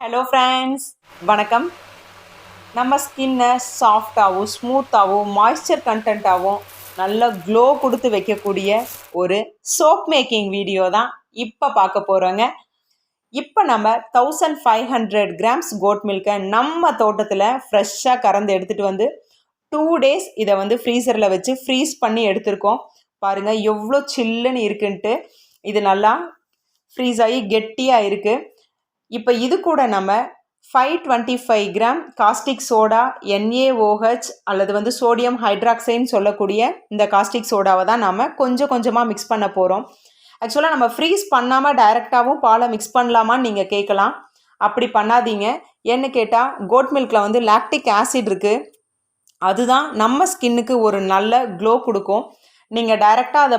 Hello friends வணக்கம். நம்ம ஸ்கின்னை சாஃப்டாகவும் ஸ்மூத்தாகவும் மாய்ஸ்சர் கண்டென்ட்டாகவும் நல்ல க்ளோ கொடுத்து வைக்கக்கூடிய ஒரு சோப் மேக்கிங் வீடியோ தான் இப்போ பார்க்க போகிறோங்க இப்போ நம்ம thousand five hundred grams goat மில்கை நம்ம தோட்டத்தில் ஃப்ரெஷ்ஷாக கறந்து எடுத்துகிட்டு வந்து டூ டேஸ் இதை வந்து ஃப்ரீசரில் வச்சு ஃப்ரீஸ் பண்ணி எடுத்திருக்கோம். பாருங்கள் எவ்வளோ சில்லுன்னு இருக்குன்ட்டு இது நல்லா ஃப்ரீஸ் ஆகி கெட்டியாக இருக்குது இப்போ இது கூட நம்ம five twenty five gram caustic soda NaOH அல்லது வந்து சோடியம் ஹைட்ராக்சைன்னு சொல்லக்கூடிய இந்த காஸ்டிக் சோடாவை தான் நம்ம கொஞ்சம் கொஞ்சமாக மிக்ஸ் பண்ண போகிறோம் ஆக்சுவலாக நம்ம ஃப்ரீஸ் பண்ணாமல் டைரெக்டாகவும் பாலை மிக்ஸ் பண்ணலாமான்னு நீங்கள் கேட்கலாம். அப்படி பண்ணாதீங்க. ஏன்னு கேட்டால் கோட் மில்கில் வந்து லாக்டிக் ஆசிட் இருக்குது அதுதான் நம்ம ஸ்கின்னுக்கு ஒரு நல்ல க்ளோ கொடுக்கும். நீங்கள் டைரெக்டாக அதை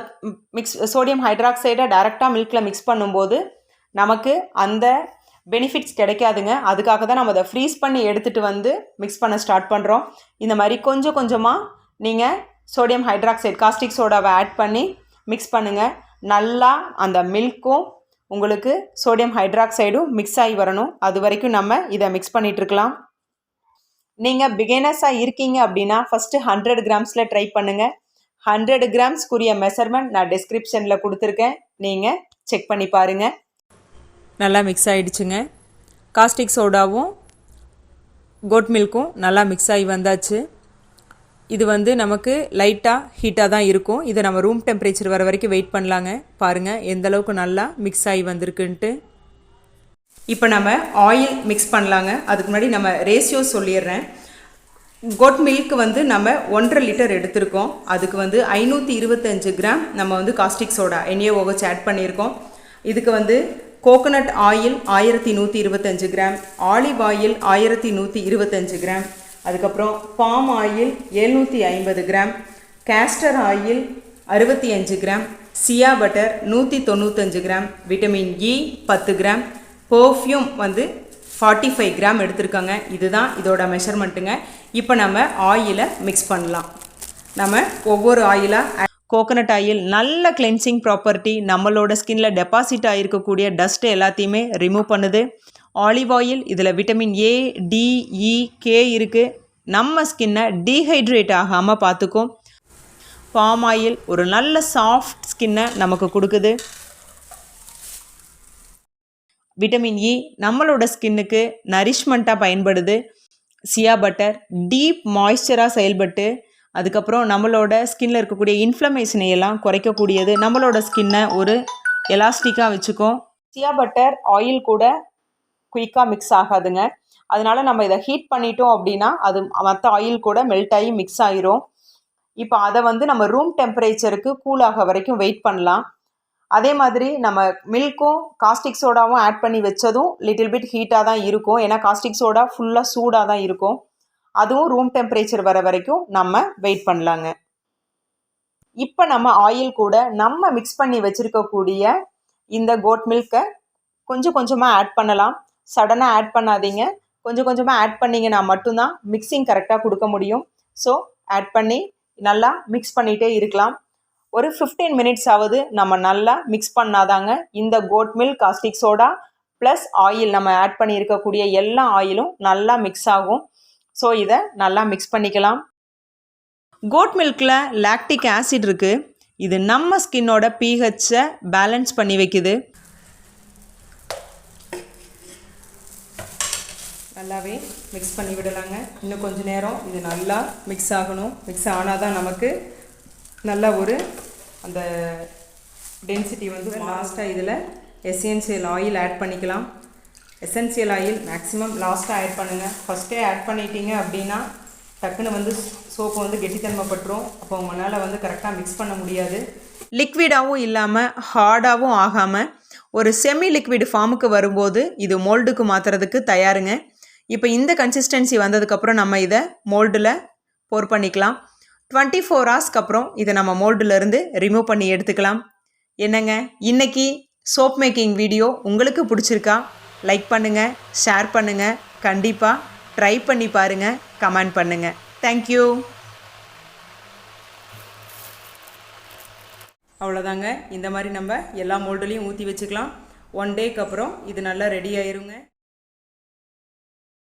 மிக்ஸ் சோடியம் ஹைட்ராக்சைடை டைரெக்டாக மில்கில் மிக்ஸ் பண்ணும்போது நமக்கு அந்த பெனிஃபிட்ஸ் கிடைக்காதுங்க. அதுக்காக தான் நம்ம அதை ஃப்ரீஸ் பண்ணி எடுத்துகிட்டு வந்து மிக்ஸ் பண்ண ஸ்டார்ட் பண்ணுறோம் இந்த மாதிரி கொஞ்சம் கொஞ்சமாக நீங்கள் சோடியம் ஹைட்ராக்சைடு காஸ்டிக் சோடாவை ஆட் பண்ணி மிக்ஸ் பண்ணுங்கள் நல்லா அந்த மில்க்கும் உங்களுக்கு சோடியம் ஹைட்ராக்சைடும் மிக்ஸ் ஆகி வரணும். அது வரைக்கும் நம்ம இதை மிக்ஸ் பண்ணிகிட்ருக்கலாம் நீங்கள் பிகினர்ஸாக இருக்கீங்க அப்படின்னா ஃபஸ்ட்டு ஹண்ட்ரட் கிராம்ஸில் ட்ரை பண்ணுங்கள் ஹண்ட்ரட் கிராம்ஸ்க்குரிய மெஷர்மெண்ட் நான் டிஸ்கிரிப்ஷனில் கொடுத்துருக்கேன். நீங்கள் செக் பண்ணி பாருங்கள் நல்லா மிக்ஸ் ஆகிடுச்சுங்க காஸ்டிக் சோடாவும் கோட் மில்க்கும் நல்லா மிக்ஸ் ஆகி வந்தாச்சு. இது வந்து நமக்கு லைட்டாக ஹீட்டாக தான் இருக்கும். இதை நம்ம ரூம் டெம்பரேச்சர் வர வரைக்கும் வெயிட் பண்ணலாங்க. பாருங்கள் எந்தளவுக்கு நல்லா மிக்ஸ் ஆகி வந்திருக்குன்ட்டு. இப்போ நம்ம ஆயில் மிக்ஸ் பண்ணலாங்க. அதுக்கு முன்னாடி நம்ம ரேஷியோ சொல்லிடுறேன். கோட் மில்க் வந்து நம்ம ஒன்றரை லிட்டர் எடுத்திருக்கோம். அதுக்கு வந்து ஐநூற்றி இருபத்தஞ்சு கிராம் நம்ம வந்து காஸ்டிக் சோடா என்ஏஓஹெச் ஆட் பண்ணியிருக்கோம். இதுக்கு வந்து கோகனட் ஆயில் ஆயிரத்தி நூற்றி இருபத்தஞ்சு கிராம் ஆலிவ் ஆயில் ஆயிரத்தி நூற்றி இருபத்தஞ்சு கிராம் அதுக்கப்புறம் பாம் ஆயில் எழுநூற்றி ஐம்பது கிராம் கேஸ்டர் ஆயில் அறுபத்தி அஞ்சு கிராம் சியா பட்டர் நூற்றி தொண்ணூத்தஞ்சு கிராம் விட்டமின் இ பத்து கிராம் பர்ஃப்யூம் வந்து ஃபார்ட்டி ஃபைவ் கிராம் எடுத்திருக்காங்க. இதுதான் இதோட மெஷர்மெண்ட்டுங்க இப்போ நம்ம ஆயிலை மிக்ஸ் பண்ணலாம். நம்ம ஒவ்வொரு ஆயிலாக கோகனட் ஆயில் நல்ல கிளென்சிங் ப்ராப்பர்ட்டி நம்மளோட ஸ்கின்ல டெபாசிட் ஆகிருக்கக்கூடிய டஸ்ட் எல்லாத்தையுமே ரிமூவ் பண்ணுது. ஆலிவ் ஆயில் இதில் vitamin A D E K இருக்குது நம்ம ஸ்கின்னை டீஹைட்ரேட் ஆகாமல் பார்த்துக்கும் பாம் ஆயில் ஒரு நல்ல சாஃப்ட் ஸ்கின்னை நமக்கு கொடுக்குது. விட்டமின் இ e, நம்மளோட ஸ்கின்னுக்கு நரிஷ்மெண்ட்டாக பயன்படுது. சியா பட்டர் டீப் மாய்ஸ்சராக செயல்பட்டு அதுக்கப்புறம் நம்மளோட ஸ்கின்னில் இருக்கக்கூடிய இன்ஃப்ளமேஷனை எல்லாம் குறைக்கக்கூடியது. நம்மளோட ஸ்கின்னை ஒரு எலாஸ்டிக்காக வச்சுக்கும். சியா பட்டர் ஆயில் கூட குயிக்காக மிக்ஸ் ஆகாதுங்க. அதனால நம்ம இதை ஹீட் பண்ணிட்டோம் அப்படின்னா அது மற்ற ஆயில் கூட மெல்ட் ஆகி மிக்ஸ் ஆகிரும் இப்போ அதை வந்து நம்ம ரூம் டெம்பரேச்சருக்கு கூலாக வரைக்கும் வெயிட் பண்ணலாம். அதே மாதிரி நம்ம மில்க்கும் காஸ்டிக் சோடாவும் ஆட் பண்ணி வச்சதும் லிட்டில் பிட் ஹீட்டாக தான் இருக்கும். ஏன்னா காஸ்டிக் சோடா ஃபுல்லாக சூடாக தான் இருக்கும். அதுவும் ரூம் டெம்பரேச்சர் வர வரைக்கும் நம்ம வெயிட் பண்ணலாங்க. இப்போ நம்ம ஆயில் கூட நம்ம மிக்ஸ் பண்ணி வச்சுருக்கக்கூடிய இந்த கோட் மில்க்கை கொஞ்சம் கொஞ்சமாக ஆட் பண்ணலாம். சடனாக ஆட் பண்ணாதீங்க. கொஞ்சம் கொஞ்சமாக ஆட் பண்ணிங்கன்னா மட்டும்தான் மிக்சிங் கரெக்டாக கொடுக்க முடியும். ஸோ ஆட் பண்ணி நல்லா மிக்ஸ் பண்ணிகிட்டே இருக்கலாம். ஒரு ஃபிஃப்டீன் மினிட்ஸ் ஆகுது நம்ம நல்லா மிக்ஸ் பண்ணாதாங்க இந்த goat milk caustic soda plus oil நம்ம ஆட் பண்ணியிருக்கக்கூடிய எல்லா ஆயிலும் நல்லா மிக்ஸ் ஆகும். ஸோ இதை நல்லா மிக்ஸ் பண்ணிக்கலாம். கோட் மில்கில் லாக்டிக் ஆசிட் இருக்குது இது நம்ம ஸ்கின்னோட பிஹெச்சை பேலன்ஸ் பண்ணி வைக்குது. நல்லாவே மிக்ஸ் பண்ணி விடலாங்க. இன்னும் கொஞ்சம் நேரம் இது நல்லா மிக்ஸ் ஆகணும். மிக்ஸ் ஆனால் தான் நமக்கு நல்ல ஒரு அந்த டென்சிட்டி வந்து லாஸ்ட்டாக இதில் எசென்சியல் ஆயில் ஆட் பண்ணிக்கலாம். எசென்சியல் ஆயில் மேக்ஸிமம் லாஸ்ட்டாக ஆட் பண்ணுங்கள் ஃபஸ்ட்டே ஆட் பண்ணிட்டீங்க அப்படின்னா டக்குன்னு வந்து சோப்பு வந்து கெட்டித்தன்மைப்பட்டுரும். அப்போ உங்களால் வந்து கரெக்டாக மிக்ஸ் பண்ண முடியாது. லிக்விடாகவும் இல்லாமல் ஹார்டாகவும் ஆகாமல் ஒரு செமி லிக்விட் ஃபார்முக்கு வரும்போது இது மோல்டுக்கு மாற்றுறதுக்கு தயாருங்க. இப்போ இந்த கன்சிஸ்டன்சி வந்ததுக்கப்புறம் நம்ம இதை மோல்டில் போர் பண்ணிக்கலாம். டுவெண்ட்டி ஃபோர் ஹவர்ஸ்க்கு அப்புறம் இதை நம்ம மோல்டுலேருந்து ரிமூவ் பண்ணி எடுத்துக்கலாம். என்னங்க? இன்றைக்கி சோப் மேக்கிங் வீடியோ உங்களுக்கு பிடிச்சிருக்கா? லைக் பண்ணுங்கள் ஷேர் பண்ணுங்கள் கண்டிப்பாக ட்ரை பண்ணி பாருங்கள் கமெண்ட் பண்ணுங்கள் தேங்க்யூ அவ்வளோதாங்க இந்த மாதிரி நம்ம எல்லா மோல்டுலேயும் ஊற்றி வச்சுக்கலாம். ஒன் டேக்கு அப்புறம் இது நல்லா ரெடி ஆயிருங்க.